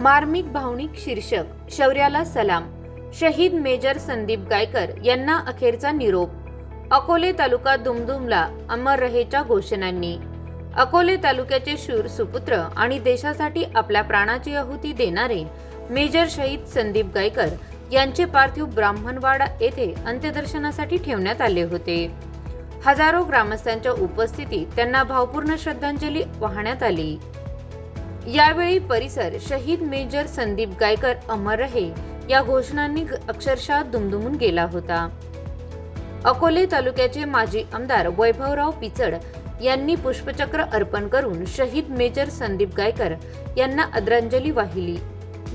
मार्मिक भावनिक शीर्षक शौर्याला सलाम. शहीद मेजर संदीप गायकर यांना अखेरचा निरोप. अकोले तालुका दुमदुमला अमर रहेच्या घोषणांनी. अकोले तालुक्याचे शूर सुपुत्र आणि देशासाठी आपल्या प्राणाची आहुती देणारे मेजर शहीद संदीप गायकर यांचे पार्थिव ब्राह्मणवाडा येथे अंत्यदर्शनासाठी ठेवण्यात आले होते. हजारो ग्रामस्थांच्या उपस्थितीत त्यांना भावपूर्ण श्रद्धांजली वाहण्यात आली. यावेळी परिसर शहीद मेजर संदीप गायकर अमर रहे या घोषणांनी अक्षरशः दुमदुमून गेला होता. अकोले तालुक्याचे माजी आमदार वैभवराव पिचड यांनी पुष्पचक्र अर्पण करून शहीद मेजर संदीप गायकर यांना आदरांजली वाहिली.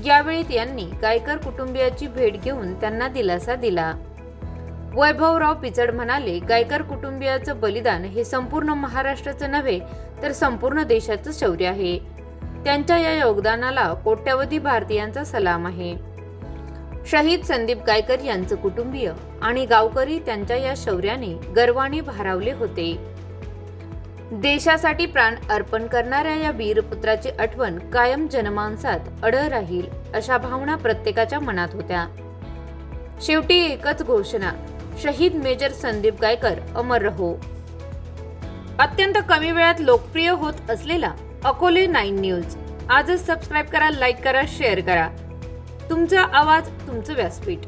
यावेळी त्यांनी गायकर कुटुंबियाची भेट घेऊन त्यांना दिलासा दिला. वैभवराव पिचड म्हणाले गायकर कुटुंबियाचं बलिदान हे संपूर्ण महाराष्ट्राचं नव्हे तर संपूर्ण देशाचं शौर्य आहे. त्यांच्या या योगदानाला कोट्यवधी भारतीयांचा सलाम आहे. शहीद संदीप गायकर यांचं कुटुंबीय आणि गावकरी त्यांच्या या शौर्याने गर्वाने भारावले होते. देशासाठी प्राण अर्पण करणाऱ्या या वीरपुत्राची आठवण कायम जनमानसात अडळ राहील अशा भावना प्रत्येकाच्या मनात होत्या. शेवटी एकच घोषणा शहीद मेजर संदीप गायकर अमर रहो. अत्यंत कमी वेळात लोकप्रिय होत असलेला अकोले नाईन न्यूज. आजच सबस्क्राईब करा लाईक करा शेअर करा. तुमचा आवाज तुमचं व्यासपीठ.